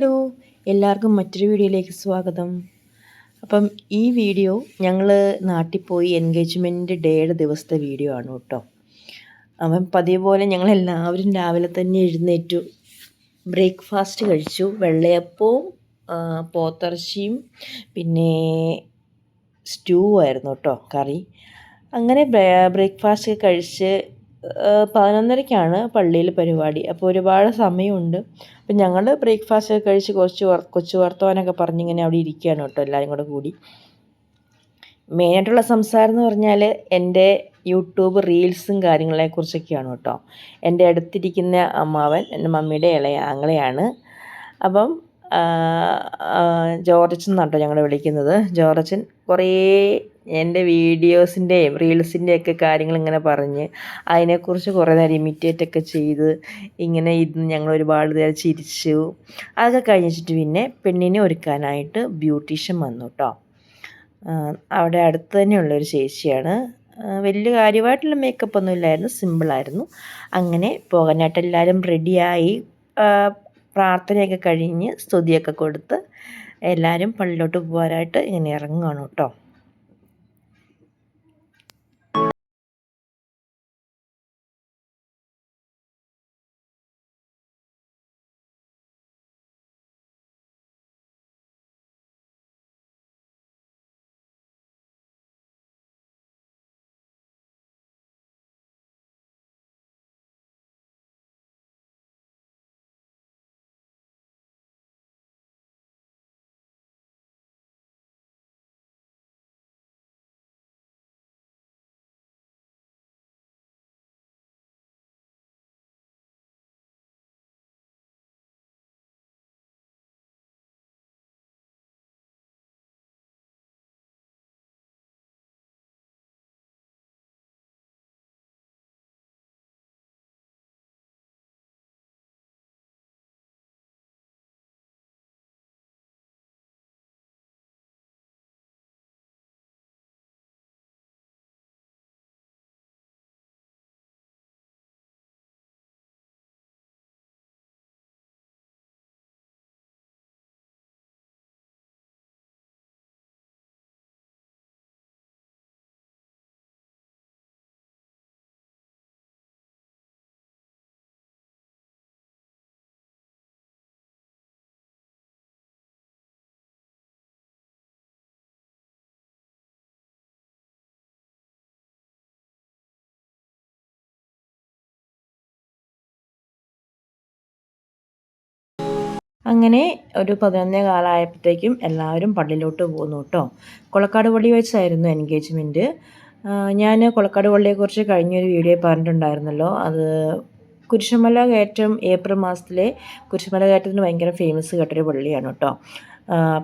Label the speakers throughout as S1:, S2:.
S1: Hello എല്ലാവർക്കും മറ്റൊരു വീഡിയോയിലേക്ക് സ്വാഗതം. അപ്പം ഈ വീഡിയോ ഞങ്ങൾ നാട്ടിൽ പോയി എൻഗേജ്മെന്റ് ഡേയുടെ ദിവസത്തെ വീഡിയോ ആണ് കേട്ടോ. അപ്പം പതിവ് പോലെ ഞങ്ങൾ എല്ലാവരും രാവിലെ തന്നെ എഴുന്നേറ്റു. ബ്രേക്ക്ഫാസ്റ്റ് കഴിച്ചു. വെള്ളയപ്പവും പോത്തിറച്ചിയും പിന്നെ സ്റ്റൂ ആയിരുന്നു കേട്ടോ കറി. അങ്ങനെ ബ്രേക്ക്ഫാസ്റ്റ് കഴിച്ച് പതിനൊന്നരയ്ക്കാണ് പള്ളിയിൽ പരിപാടി. അപ്പോൾ ഒരുപാട് സമയമുണ്ട്. അപ്പം ഞങ്ങൾ ബ്രേക്ക്ഫാസ്റ്റ് ഒക്കെ കഴിച്ച് കുറച്ച് കൊച്ചു വർത്തമാനമൊക്കെ പറഞ്ഞിങ്ങനെ അവിടെ ഇരിക്കുകയാണ് കേട്ടോ എല്ലാവരും കൂടെ കൂടി. മെയിനായിട്ടുള്ള സംസാരം എന്ന് പറഞ്ഞാൽ എന്റെ യൂട്യൂബ് റീൽസും കാര്യങ്ങളെക്കുറിച്ചൊക്കെയാണ് കേട്ടോ. എന്റെ അടുത്തിരിക്കുന്ന അമ്മാവൻ എന്റെ മമ്മിയുടെ ഇളയ ആങ്ങളെയാണ്. അപ്പം ജോർജൻ എന്നാണ് കേട്ടോ ഞങ്ങൾ വിളിക്കുന്നത്. ജോർജൻ കുറേ എന്റെ വീഡിയോസിന്റെയും റീൽസിന്റെയൊക്കെ കാര്യങ്ങൾ ഇങ്ങനെ പറഞ്ഞ് അതിനെക്കുറിച്ച് കുറേ നേരം ഇമിറ്റേറ്റ് ഒക്കെ ചെയ്ത് ഇങ്ങനെ ഇരുന്ന് ഞങ്ങൾ ഒരുപാട് നേരം ചിരിച്ചു. അതൊക്കെ കഴിഞ്ഞിട്ട് പിന്നെ പെണ്ണിനെ ഒരുക്കാനായിട്ട് ബ്യൂട്ടീഷ്യൻ വന്നു കേട്ടോ അവിടെ അടുത്ത് തന്നെയുള്ളൊരു ചേച്ചിയാണ്. വലിയ കാര്യമായിട്ടുള്ള മേക്കപ്പ് ഒന്നും ഇല്ലായിരുന്നു സിമ്പിളായിരുന്നു അങ്ങനെ പോകാനായിട്ട് എല്ലാവരും റെഡിയായി പ്രാർത്ഥനയൊക്കെ കഴിഞ്ഞ് സ്തുതിയൊക്കെ കൊടുത്ത് എല്ലാവരും പള്ളിയിലോട്ട് പോകാനായിട്ട് ഇങ്ങനെ ഇറങ്ങുകയാണ് കേട്ടോ. അങ്ങനെ ഒരു പതിനൊന്നേ കാലമായപ്പോഴത്തേക്കും എല്ലാവരും പള്ളിയിലോട്ട് പോന്നു കേട്ടോ. കൊളക്കാട് പള്ളി വെച്ചായിരുന്നു എൻഗേജ്മെന്റ് ഞാൻ കൊളക്കാട് പള്ളിയെക്കുറിച്ച് കഴിഞ്ഞൊരു വീഡിയോ പറഞ്ഞിട്ടുണ്ടായിരുന്നല്ലോ. അത് കുരിശുമല കയറ്റം ഏപ്രിൽ മാസത്തിലെ കുരിശുമല കയറ്റത്തിന് ഭയങ്കര ഫേമസ് കേട്ടൊരു പള്ളിയാണ് കേട്ടോ.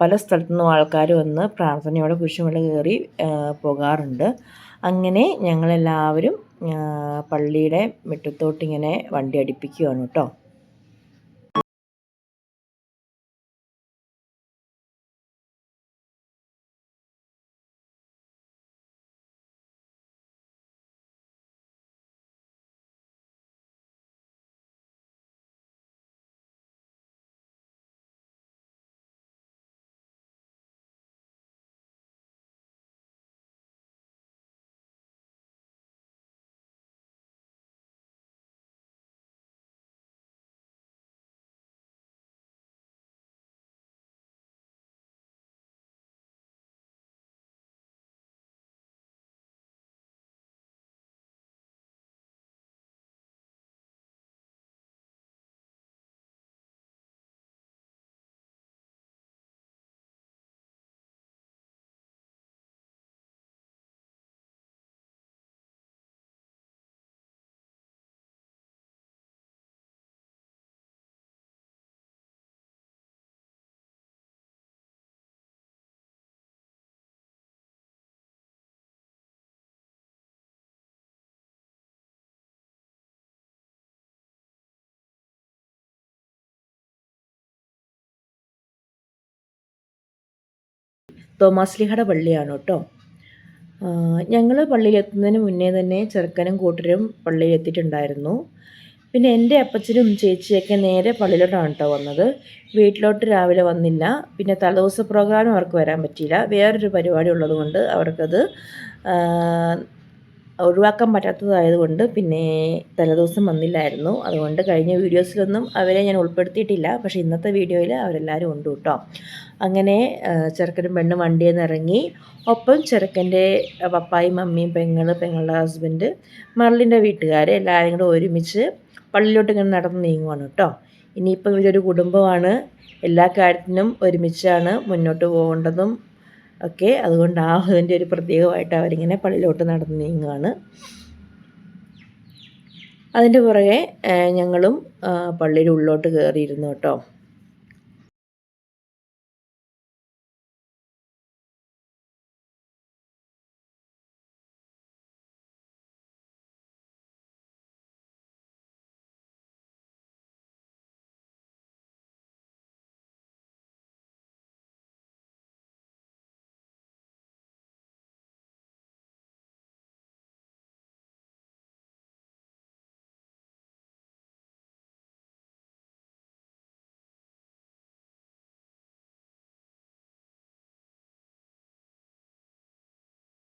S1: പല സ്ഥലത്തു നിന്നും ആൾക്കാർ വന്ന് പ്രാർത്ഥനയോടെ കുരിശുമല കയറി പോകാറുണ്ട്. അങ്ങനെ ഞങ്ങളെല്ലാവരും പള്ളിയുടെ മുറ്റത്തോട്ടിങ്ങനെ വണ്ടി അടിപ്പിക്കുകയാണ് കേട്ടോ. തോമാസ്ലിഹയുടെ പള്ളിയാണ് കേട്ടോ. ഞങ്ങൾ പള്ളിയിലെത്തുന്നതിന് മുന്നേ തന്നെ ചെറുക്കനും കൂട്ടരും പള്ളിയിലെത്തിയിട്ടുണ്ടായിരുന്നു. പിന്നെ എന്റെ അപ്പച്ചനും ചേച്ചിയൊക്കെ നേരെ പള്ളിയിലോട്ടാണ് കേട്ടോ വന്നത്. വീട്ടിലോട്ട് രാവിലെ വന്നില്ല. പിന്നെ തലേദിവസ പ്രോഗ്രാം അവർക്ക് വരാൻ പറ്റിയില്ല. വേറൊരു പരിപാടി ഉള്ളതുകൊണ്ട് അവർക്കത് ഒഴിവാക്കാൻ പറ്റാത്തതായതുകൊണ്ട് പിന്നെ തലേദിവസം വന്നില്ലായിരുന്നു. അതുകൊണ്ട് കഴിഞ്ഞ വീഡിയോസിലൊന്നും അവരെ ഞാൻ ഉൾപ്പെടുത്തിയിട്ടില്ല. പക്ഷേ ഇന്നത്തെ വീഡിയോയിൽ അവരെല്ലാവരും ഉണ്ട് കേട്ടോ. അങ്ങനെ ചെറുക്കനും പെണ്ണും വണ്ടിയിൽ നിന്ന് ഇറങ്ങി. ഒപ്പം ചെറുക്കന്റെ പപ്പായും മമ്മിയും പെങ്ങൾ പെങ്ങളുടെ ഹസ്ബൻഡ് മറലിന്റെ വീട്ടുകാർ എല്ലാവരും കൂടെ ഒരുമിച്ച് പള്ളിയിലോട്ട് ഇങ്ങനെ നടന്ന് നീങ്ങുവാണ് കേട്ടോ. ഇനിയിപ്പം ഇവരൊരു കുടുംബമാണ്. എല്ലാ കാര്യത്തിനും ഒരുമിച്ചാണ് മുന്നോട്ട് പോകേണ്ടതും ഒക്കെ. അതുകൊണ്ട് ആ അതിന്റെ ഒരു പ്രത്യേകമായിട്ട് അവരിങ്ങനെ പള്ളിയിലോട്ട് നടന്ന് നീങ്ങുകയാണ്. അതിന്റെ പുറകെ ഞങ്ങളും പള്ളിയുടെ ഉള്ളിലോട്ട് കയറിയിരുന്നു കേട്ടോ.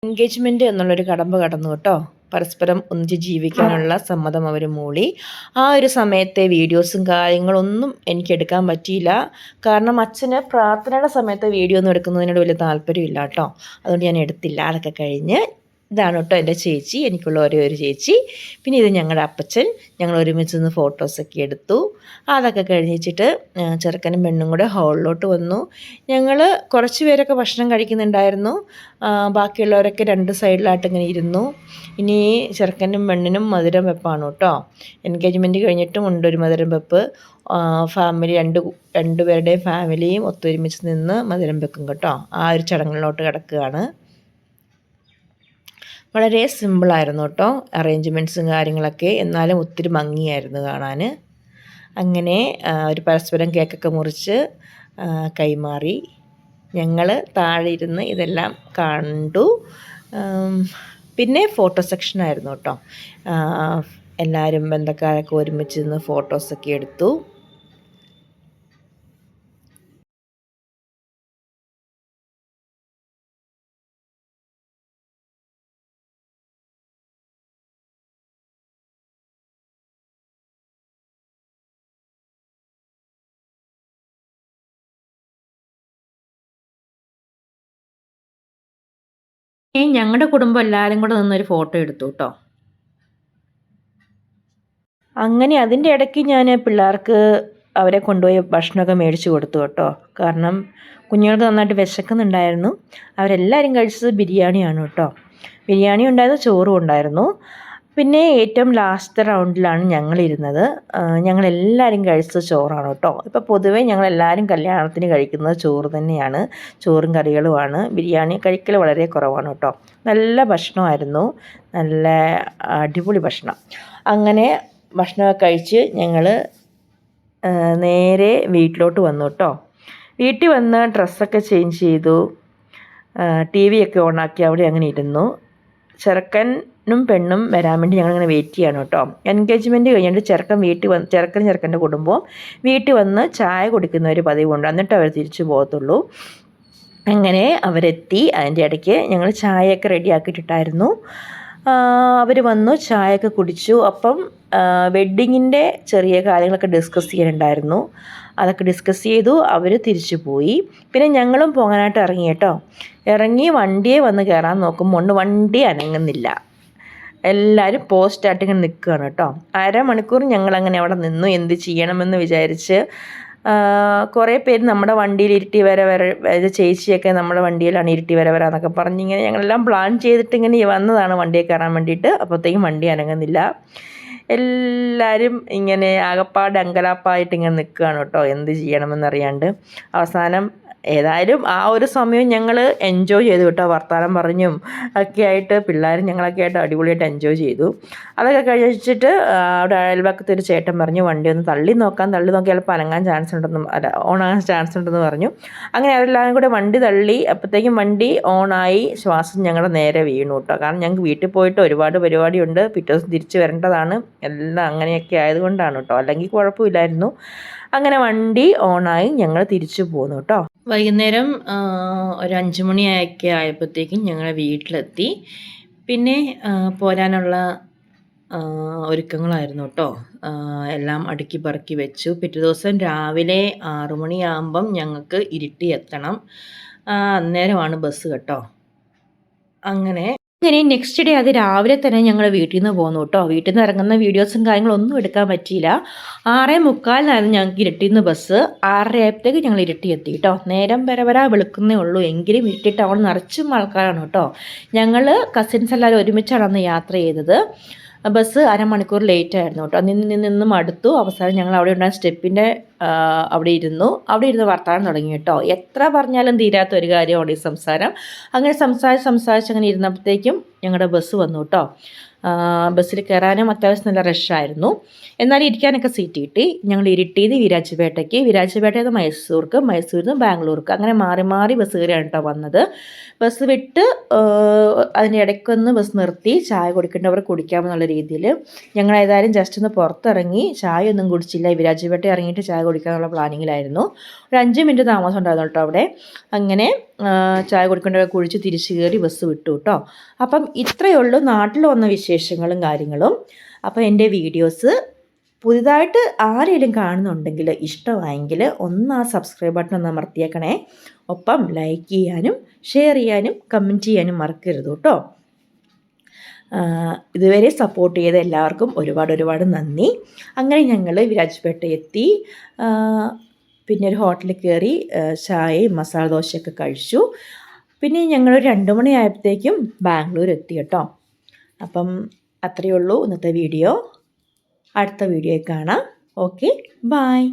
S1: എൻഗേജ്മെന്റ് എന്നുള്ളൊരു കടമ്പ കടന്നു കേട്ടോ. പരസ്പരം ഒന്നിച്ച് ജീവിക്കാനുള്ള സമ്മതം അവർ മൂളി. ആ ഒരു സമയത്തെ വീഡിയോസും കാര്യങ്ങളൊന്നും എനിക്ക് എടുക്കാൻ പറ്റിയില്ല. കാരണം അച്ഛന് പ്രാർത്ഥനയുടെ സമയത്തെ വീഡിയോ ഒന്നും എടുക്കുന്നതിനോട് വലിയ താല്പര്യമില്ല കേട്ടോ. അതുകൊണ്ട് ഞാൻ എടുത്തില്ല. അതൊക്കെ കഴിഞ്ഞ് ഇതാണ് കേട്ടോ എന്റെ ചേച്ചി എനിക്കുള്ള ഒരേ ഒരു ചേച്ചി. പിന്നെ ഇത് ഞങ്ങളുടെ അപ്പച്ചൻ ഞങ്ങൾ ഒരുമിച്ച് നിന്ന് ഫോട്ടോസൊക്കെ എടുത്തു. അതൊക്കെ കഴിഞ്ഞിട്ട് ചെറുക്കനും പെണ്ണും കൂടെ ഹോളിലോട്ട് വന്നു. ഞങ്ങൾ കുറച്ച് പേരൊക്കെ ഭക്ഷണം കഴിക്കുന്നുണ്ടായിരുന്നു. ബാക്കിയുള്ളവരൊക്കെ രണ്ട് സൈഡിലായിട്ട് ഇങ്ങനെ ഇരുന്നു. ഇനി ചെറുക്കനും പെണ്ണിനും മധുരം വെപ്പാണ് കേട്ടോ. എൻഗേജ്മെന്റ് കഴിഞ്ഞിട്ടും ഉണ്ട് ഒരു മധുരം വെപ്പ്. ഫാമിലി രണ്ട് രണ്ടുപേരുടെയും ഫാമിലിയും ഒത്തൊരുമിച്ച് നിന്ന് മധുരം വെക്കും കേട്ടോ. ആ ഒരു ചടങ്ങിലോട്ട് കിടക്കുകയാണ്. വളരെ സിമ്പിളായിരുന്നു കേട്ടോ അറേഞ്ച്മെന്റ്സും കാര്യങ്ങളൊക്കെ. എന്നാലും ഒത്തിരി ഭംഗിയായിരുന്നു കാണാൻ അങ്ങനെ ഒരു പരസ്പരം കേക്കൊക്കെ മുറിച്ച് കൈമാറി. ഞങ്ങൾ താഴെ ഇരുന്ന് ഇതെല്ലാം കണ്ടു. പിന്നെ ഫോട്ടോ സെക്ഷനായിരുന്നു കേട്ടോ. എല്ലാവരും ബന്ധക്കാരൊക്കെ ഒരുമിച്ച് നിന്ന് ഫോട്ടോസൊക്കെ എടുത്തു. ഈ ഞങ്ങളുടെ കുടുംബം എല്ലാവരും കൂടെ നിന്നൊരു ഫോട്ടോ എടുത്തു കേട്ടോ അങ്ങനെ അതിന്റെ ഇടയ്ക്ക് ഞാൻ പിള്ളേർക്ക് അവരെ കൊണ്ടുപോയി ഭക്ഷണമൊക്കെ മേടിച്ചു കൊടുത്തു കേട്ടോ കാരണം കുഞ്ഞുങ്ങൾക്ക് നന്നായിട്ട് വിശക്കുന്നുണ്ടായിരുന്നു. അവരെല്ലാവരും കഴിച്ചത് ബിരിയാണിയാണ് കേട്ടോ ബിരിയാണി ഉണ്ടായിരുന്നു ചോറും ഉണ്ടായിരുന്നു. പിന്നെ ഏറ്റവും ലാസ്റ്റ് റൗണ്ടിലാണ് ഞങ്ങളിരുന്നത്. ഞങ്ങളെല്ലാവരും കഴിച്ചത് ചോറാണ് കേട്ടോ. ഇപ്പോൾ പൊതുവേ ഞങ്ങളെല്ലാവരും കല്യാണത്തിന് കഴിക്കുന്നത് ചോറ് തന്നെയാണ്. ചോറും കറികളുമാണ്. ബിരിയാണി കഴിക്കൽ വളരെ കുറവാണ് കേട്ടോ. നല്ല ഭക്ഷണമായിരുന്നു. നല്ല അടിപൊളി ഭക്ഷണം. അങ്ങനെ ഭക്ഷണമൊക്കെ കഴിച്ച് ഞങ്ങൾ നേരെ വീട്ടിലോട്ട് വന്നു കേട്ടോ. വീട്ടിൽ വന്ന് ഡ്രസ്സൊക്കെ ചേഞ്ച് ചെയ്തു. ടി വി ഒക്കെ ഓണാക്കി അവിടെ അങ്ങനെ ഇരുന്നു. ചെറുക്കനും പെണ്ണും വരാൻ വേണ്ടി ഞങ്ങൾ ഞങ്ങളിങ്ങനെ വെയിറ്റ് ചെയ്യാണ് കേട്ടോ. എൻഗേജ്മെന്റ് കഴിഞ്ഞിട്ട് ചെറുക്കൻ വീട്ടിൽ വന്ന് ചെറുക്കൻ ചെറുക്കന്റെ കുടുംബവും വീട്ടിൽ വന്ന് ചായ കുടിക്കുന്ന ഒരു പതിവുണ്ട്. എന്നിട്ട് അവർ തിരിച്ചു പോകത്തുള്ളൂ. അങ്ങനെ അവരെത്തി. അതിന്റെ ഇടയ്ക്ക് ഞങ്ങൾ ചായയൊക്കെ റെഡി ആക്കിയിട്ടിട്ടായിരുന്നു. അവർ വന്നു ചായയൊക്കെ കുടിച്ചു. അപ്പം വെഡ്ഡിങ്ങിന്റെ ചെറിയ കാര്യങ്ങളൊക്കെ ഡിസ്കസ് ചെയ്യാനുണ്ടായിരുന്നു. അതൊക്കെ ഡിസ്കസ് ചെയ്തു അവർ തിരിച്ചു പോയി. പിന്നെ ഞങ്ങളും പോകാനായിട്ട് ഇറങ്ങി കേട്ടോ. ഇറങ്ങി വണ്ടിയെ വന്ന് കയറാൻ നോക്കുമ്പോൾ വണ്ടി അനങ്ങുന്നില്ല. എല്ലാവരും പോസ്റ്റായിട്ട് ഇങ്ങനെ നിൽക്കുകയാണ് കേട്ടോ. അരമണിക്കൂർ ഞങ്ങളങ്ങനെ അവിടെ നിന്നു. എന്ത് ചെയ്യണമെന്ന് വിചാരിച്ച് കുറേ പേര് നമ്മുടെ വണ്ടിയിൽ ഇരുട്ടി വരെ വരെ ചേച്ചിയൊക്കെ നമ്മുടെ വണ്ടിയിലാണ് ഇരുട്ടി വരെ വരാന്നൊക്കെ പറഞ്ഞിങ്ങനെ ഞങ്ങളെല്ലാം പ്ലാൻ ചെയ്തിട്ട് ഇങ്ങനെ വന്നതാണ് വണ്ടിയെ കയറാൻ വേണ്ടിയിട്ട്. അപ്പോഴത്തേക്കും വണ്ടി അനങ്ങുന്നില്ല. എല്ലാവരും ഇങ്ങനെ ആകപ്പാട് അങ്കലാപ്പായിട്ട് ഇങ്ങനെ നിൽക്കുകയാണ് കേട്ടോ. എന്ത് ചെയ്യണമെന്നറിയാണ്ട്. അവസാനം ഏതായാലും ആ ഒരു സമയം ഞങ്ങൾ എൻജോയ് ചെയ്തു കേട്ടോ. വർത്തമാനം പറഞ്ഞും ഒക്കെ ആയിട്ട് പിള്ളേരും ഞങ്ങളൊക്കെ ആയിട്ട് അടിപൊളിയായിട്ട് എൻജോയ് ചെയ്തു. അതൊക്കെ കഴിച്ചിട്ട് അവിടെ അയൽവക്കത്തെ ഒരു ചേട്ടൻ പറഞ്ഞു വണ്ടി ഒന്ന് തള്ളി നോക്കാൻ തള്ളി നോക്കിയാൽ അനങ്ങാൻ ചാൻസ് ഉണ്ടെന്ന് അല്ല ഓണാകാൻ ചാൻസ് ഉണ്ടെന്ന് പറഞ്ഞു. അങ്ങനെ അതെല്ലാം കൂടെ വണ്ടി തള്ളി അപ്പോഴത്തേക്കും വണ്ടി ഓണായി ശ്വാസം ഞങ്ങളുടെ നേരെ വീണു കേട്ടോ. കാരണം ഞങ്ങൾക്ക് വീട്ടിൽ പോയിട്ട് ഒരുപാട് പരിപാടിയുണ്ട്. പിറ്റേ ദിവസം തിരിച്ച് വരേണ്ടതാണ്. എല്ലാം അങ്ങനെയൊക്കെ ആയതുകൊണ്ടാണ് കേട്ടോ. അല്ലെങ്കിൽ കുഴപ്പമില്ലായിരുന്നു. അങ്ങനെ വണ്ടി ഓണായി ഞങ്ങൾ തിരിച്ചു പോന്നു കേട്ടോ. വൈകുന്നേരം ഒരു അഞ്ച് മണിയൊക്കെ ആയപ്പോഴത്തേക്കും ഞങ്ങൾ വീട്ടിലെത്തി. പിന്നെ പോരാനുള്ള ഒരുക്കങ്ങളായിരുന്നു കേട്ടോ എല്ലാം അടുക്കി പറക്കി വെച്ചു. പിറ്റേ ദിവസം രാവിലെ ആറു മണിയാകുമ്പം ഞങ്ങൾക്ക് ഇരുട്ടി എത്തണം. അന്നേരമാണ് ബസ് കേട്ടോ. അങ്ങനെ അങ്ങനെ നെക്സ്റ്റ് ഡേ അത് രാവിലെ തന്നെ ഞങ്ങൾ വീട്ടിൽ നിന്ന് പോന്നു കേട്ടോ വീട്ടിൽ നിന്ന് ഇറങ്ങുന്ന വീഡിയോസും കാര്യങ്ങളൊന്നും എടുക്കാൻ പറ്റിയില്ല. ആറേ മുക്കാലിനായിരുന്നു ഞങ്ങൾക്ക് ഇരുട്ടിൽ നിന്ന് ബസ് ആറര ആയപ്പോഴത്തേക്ക് ഞങ്ങൾ ഇരട്ടി എത്തി കേട്ടോ നേരം വരെ വരാ വെളുക്കുന്നേ ഉള്ളൂ. എങ്കിലും ഇരുട്ടി ടൗൺ നിറച്ചും ആൾക്കാരാണ് കേട്ടോ ഞങ്ങൾ കസിൻസ് എല്ലാവരും ഒരുമിച്ചാണ് അന്ന് യാത്ര ചെയ്തത്. ബസ് അരമണിക്കൂർ ലേറ്റ് ആയിരുന്നു കേട്ടോ. നിന്ന് നിന്ന് നിന്നും അടുത്തു. അവസാനം ഞങ്ങൾ അവിടെ ഉണ്ടായ സ്റ്റെപ്പിന്റെ അവിടെ ഇരുന്നു. അവിടെ ഇരുന്ന് വർത്തമാനം തുടങ്ങി കേട്ടോ. എത്ര പറഞ്ഞാലും തീരാത്ത ഒരു കാര്യമാണ് ഈ സംസാരം. അങ്ങനെ സംസാരിച്ച് സംസാരിച്ച് അങ്ങനെ ഇരുന്നപ്പോഴത്തേക്കും ഞങ്ങളുടെ ബസ് വന്നു കേട്ടോ. ബസ്സിൽ കയറാനും അത്യാവശ്യം നല്ല റഷായിരുന്നു എന്നാലും ഇരിക്കാനൊക്കെ സീറ്റ് കിട്ടി. ഞങ്ങൾ ഇരുട്ടിയത് വിരാജപേട്ടയ്ക്ക്. വിരാജപേട്ടയിൽ നിന്ന് മൈസൂർക്ക് മൈസൂരിൽ നിന്ന് ബാംഗ്ലൂർക്ക്. അങ്ങനെ മാറി മാറി ബസ് കയറിയാണ് കേട്ടോ വന്നത്. ബസ് വിട്ട് അതിന്റെ ഇടയ്ക്കൊന്ന് ബസ് നിർത്തി. ചായ കുടിക്കേണ്ടവർ കുടിക്കാമെന്നുള്ള രീതിയിൽ ഞങ്ങൾ ഏതായാലും ജസ്റ്റ് ഒന്ന് പുറത്തിറങ്ങി. ചായ ഒന്നും കുടിച്ചില്ല. വിരാജപേട്ട ഇറങ്ങിയിട്ട് ചായ കുടിക്കാനുള്ള പ്ലാനിങ്ങിലായിരുന്നു ഒരു അഞ്ച് മിനിറ്റ് താമസം ഉണ്ടായിരുന്നു കേട്ടോ അവിടെ. അങ്ങനെ ചായ കുടിക്കേണ്ടവർ കുഴിച്ച് തിരിച്ചു കയറി ബസ് വിട്ടു കേട്ടോ അപ്പം ഇത്രയേ ഉള്ളൂ. നാട്ടിൽ വന്ന വിശേഷങ്ങളും കാര്യങ്ങളും. അപ്പോൾ എന്റെ വീഡിയോസ് പുതിയതായിട്ട് ആരെങ്കിലും കാണുന്നുണ്ടെങ്കിൽ ഇഷ്ടമായെങ്കിൽ ഒന്ന് ആ സബ്സ്ക്രൈബ് ബട്ടൺ ഒന്ന് അമർത്തിയേക്കണേ. ഒപ്പം ലൈക്ക് ചെയ്യാനും ഷെയർ ചെയ്യാനും കമന്റ് ചെയ്യാനും മറക്കരുത് കേട്ടോ. ഇതുവരെ സപ്പോർട്ട് ചെയ്ത എല്ലാവർക്കും ഒരുപാട് ഒരുപാട് നന്ദി. അങ്ങനെ ഞങ്ങൾ വിരാജ്പേട്ട എത്തി പിന്നെ ഒരു ഹോട്ടലിൽ കയറി ചായയും മസാല ദോശയൊക്കെ കഴിച്ചു. പിന്നെ ഞങ്ങൾ രണ്ട് മണിയായപ്പോഴത്തേക്കും ബാംഗ്ലൂർ എത്തി കേട്ടോ. അപ്പം അത്രയേ ഉള്ളൂ ഇന്നത്തെ വീഡിയോ. അടുത്ത വീഡിയോയിൽ കാണാം. Okay bye